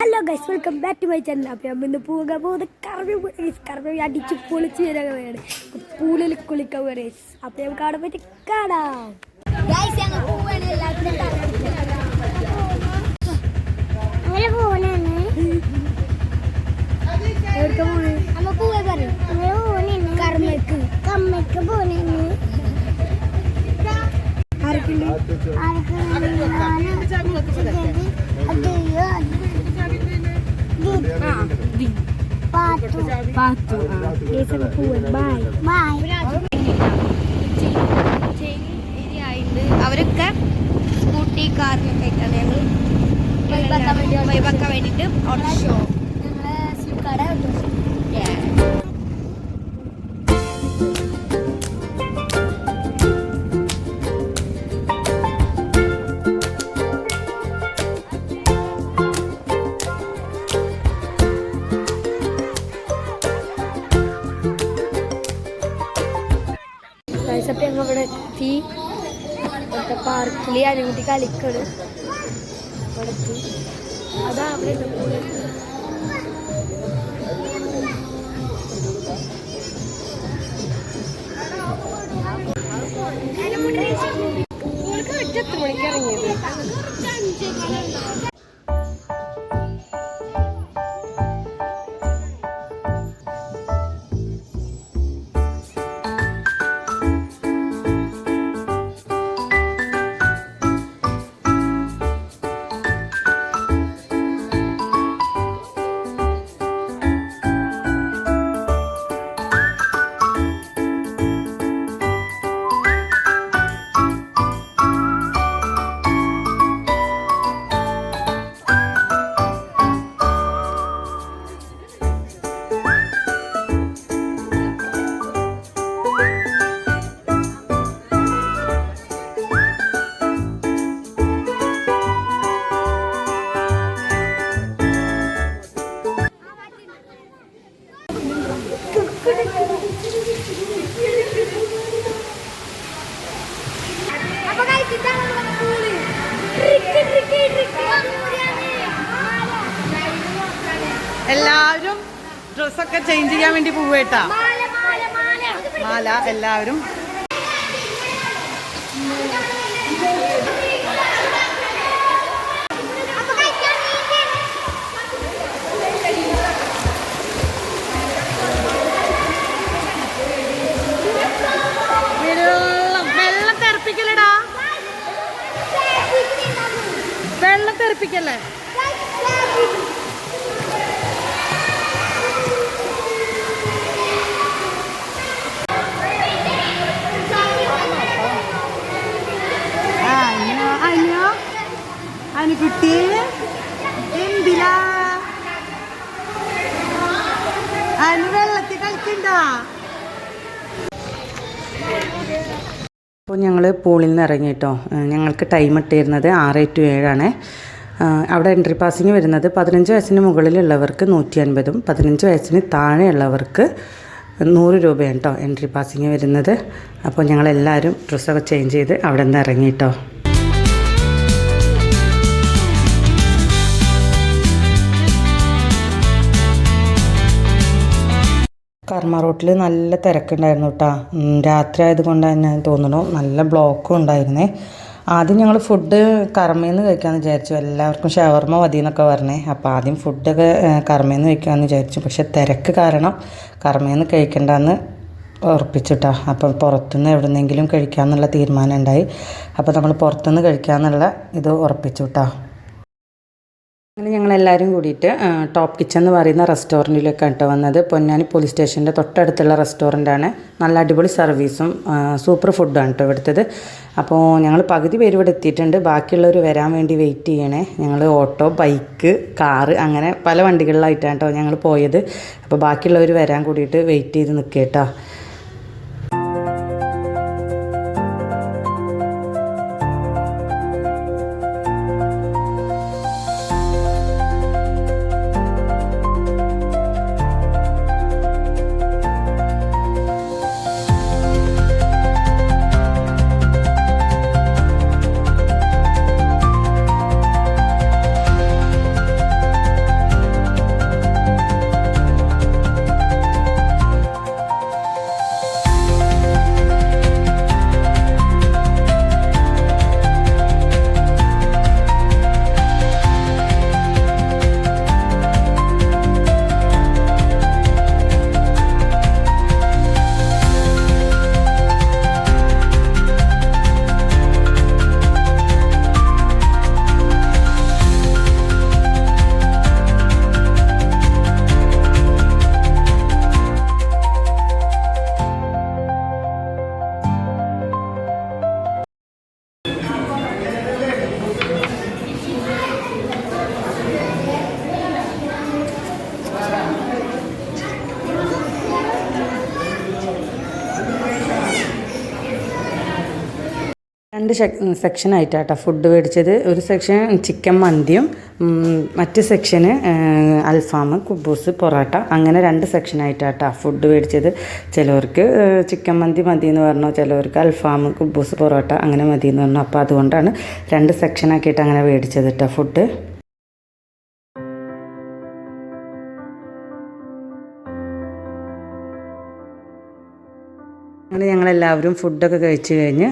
Hello guys welcome back to my channel അപ്പോൾ നമ്മൾ ഇന്ന് പോകാൻ പോകുന്നത് കറവ കറവി അടിച്ച് പൊളിച്ച് വരാൻ വേണം പൂളിൽ കുളിക്കാൻ വേണം അപ്പോൾ നമുക്ക് അവിടെ പോയിട്ട് കാണാം. പാത്തു പാത്തു ബൈ ആയിട്ട് അവരൊക്കെ സ്കൂട്ടി കാറിനൊക്കെ ആയിട്ടാണ് ഞങ്ങൾ വൈബാക്കാൻ വേണ്ടിയിട്ട് ഓട്ടോ ഷോ ഗൈസ് അപ്പോൾ ഞങ്ങൾ ഇവിടെ എത്തി. ഇവിടുത്തെ പാർക്കിൽ അനുകുട്ടി കളിക്കണം. അവിടെ എത്തി. അതാ അവിടെ ഡ്രസ്സൊക്കെ ചേഞ്ച് ചെയ്യാൻ വേണ്ടി പോവേട്ടാ മാല എല്ലാവരും. വെള്ളം തെറിപ്പിക്കല്ലേ? അനുകുട്ടി എന്തിലാ? വെള്ളത്തിൽ കളിക്കണ്ടാ? അപ്പോൾ ഞങ്ങൾ പൂളിൽ നിന്ന് ഇറങ്ങി കേട്ടോ. ഞങ്ങൾക്ക് ടൈം ഇട്ടിരുന്നത് ആറ് ടു ഏഴാണ്. അവിടെ എൻട്രി പാസിങ് വരുന്നത് പതിനഞ്ച് വയസ്സിന് മുകളിലുള്ളവർക്ക് നൂറ്റി അൻപതും പതിനഞ്ച് വയസ്സിന് താഴെയുള്ളവർക്ക് നൂറ് രൂപയാണ് കേട്ടോ എൻട്രി പാസിങ് വരുന്നത്. അപ്പോൾ ഞങ്ങളെല്ലാവരും ഡ്രസ്സൊക്കെ ചേഞ്ച് ചെയ്ത് അവിടെ നിന്ന് ഇറങ്ങി കർമ്മ റോട്ടിൽ നല്ല തിരക്കുണ്ടായിരുന്നു കേട്ടോ രാത്രി ആയതുകൊണ്ട് തന്നെ തോന്നണു. നല്ല ബ്ലോക്കും ഉണ്ടായിരുന്നേ. ആദ്യം ഞങ്ങൾ ഫുഡ് കർമ്മയിൽ കഴിക്കാമെന്ന് വിചാരിച്ചു. എല്ലാവർക്കും ഷവർമ മതി എന്നൊക്കെ പറഞ്ഞേ. അപ്പോൾ ആദ്യം ഫുഡൊക്കെ കർമ്മയിൽ നിന്ന് കഴിക്കാമെന്ന് വിചാരിച്ചു. പക്ഷെ തിരക്ക് കാരണം കർമ്മയിൽ നിന്ന് കഴിക്കണ്ടെന്ന് ഉറപ്പിച്ചിട്ടാ അപ്പം പുറത്തുനിന്ന് എവിടെന്നെങ്കിലും കഴിക്കാമെന്നുള്ള തീരുമാനം ഉണ്ടായി. അപ്പോൾ നമ്മൾ പുറത്തുനിന്ന് കഴിക്കാമെന്നുള്ള ഇത് ഉറപ്പിച്ചു കേട്ടോ അങ്ങനെ ഞങ്ങളെല്ലാവരും കൂടിയിട്ട് ടോപ്പ് കിച്ചൺ എന്ന് പറയുന്ന റെസ്റ്റോറന്റിലേക്ക് കേട്ടോ വന്നത്. പൊന്നാനി പോലീസ് സ്റ്റേഷന്റെ തൊട്ടടുത്തുള്ള റെസ്റ്റോറന്റാണ് നല്ല അടിപൊളി സർവീസും സൂപ്പർ ഫുഡാണ് കേട്ടോ ഇവിടുത്തത്. അപ്പോൾ ഞങ്ങൾ പകുതി പേര് ഇവിടെ എത്തിയിട്ടുണ്ട്. ബാക്കിയുള്ളവർ വരാൻ വേണ്ടി വെയിറ്റ് ചെയ്യണേ. ഞങ്ങൾ ഓട്ടോ ബൈക്ക് കാറ് അങ്ങനെ പല വണ്ടികളിലായിട്ടാണ് കേട്ടോ ഞങ്ങൾ പോയത്. അപ്പോൾ ബാക്കിയുള്ളവർ വരാൻ കൂടിയിട്ട് വെയിറ്റ് ചെയ്ത് നിൽക്കുക കേട്ടോ. രണ്ട് സെക്ഷൻ ആയിട്ടാട്ടോ ഫുഡ് മേടിച്ചത് ഒരു സെക്ഷൻ ചിക്കൻ മന്തിയും മറ്റു സെക്ഷന് അൽഫാം കുബൂസ് പൊറോട്ട അങ്ങനെ രണ്ട് സെക്ഷൻ സെക്ഷനായിട്ടാട്ടോ ഫുഡ് മേടിച്ചത് ചിലവർക്ക് ചിക്കൻ മന്തി മതി എന്ന് പറഞ്ഞു ചിലവർക്ക് അൽഫാം കുബൂസ് പൊറോട്ട അങ്ങനെ മതി എന്ന് പറഞ്ഞു. അപ്പോൾ അതുകൊണ്ടാണ് രണ്ട് സെക്ഷനാക്കിയിട്ട് അങ്ങനെ മേടിച്ചത് കേട്ടോ ഫുഡ് അങ്ങനെ ഞങ്ങളെല്ലാവരും ഫുഡൊക്കെ കഴിച്ച് കഴിഞ്ഞ്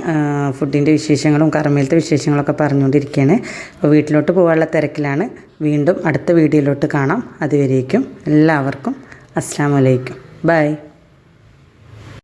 ഫുഡിന്റെ വിശേഷങ്ങളും കറമേലത്തെ വിശേഷങ്ങളൊക്കെ പറഞ്ഞുകൊണ്ടിരിക്കുകയാണ് അപ്പോൾ വീട്ടിലോട്ട് പോകാനുള്ള തിരക്കിലാണ്. വീണ്ടും അടുത്ത വീഡിയോയിലോട്ട് കാണാം. അതുവരേക്കും എല്ലാവർക്കും അസ്സാം വലൈക്കും ബൈ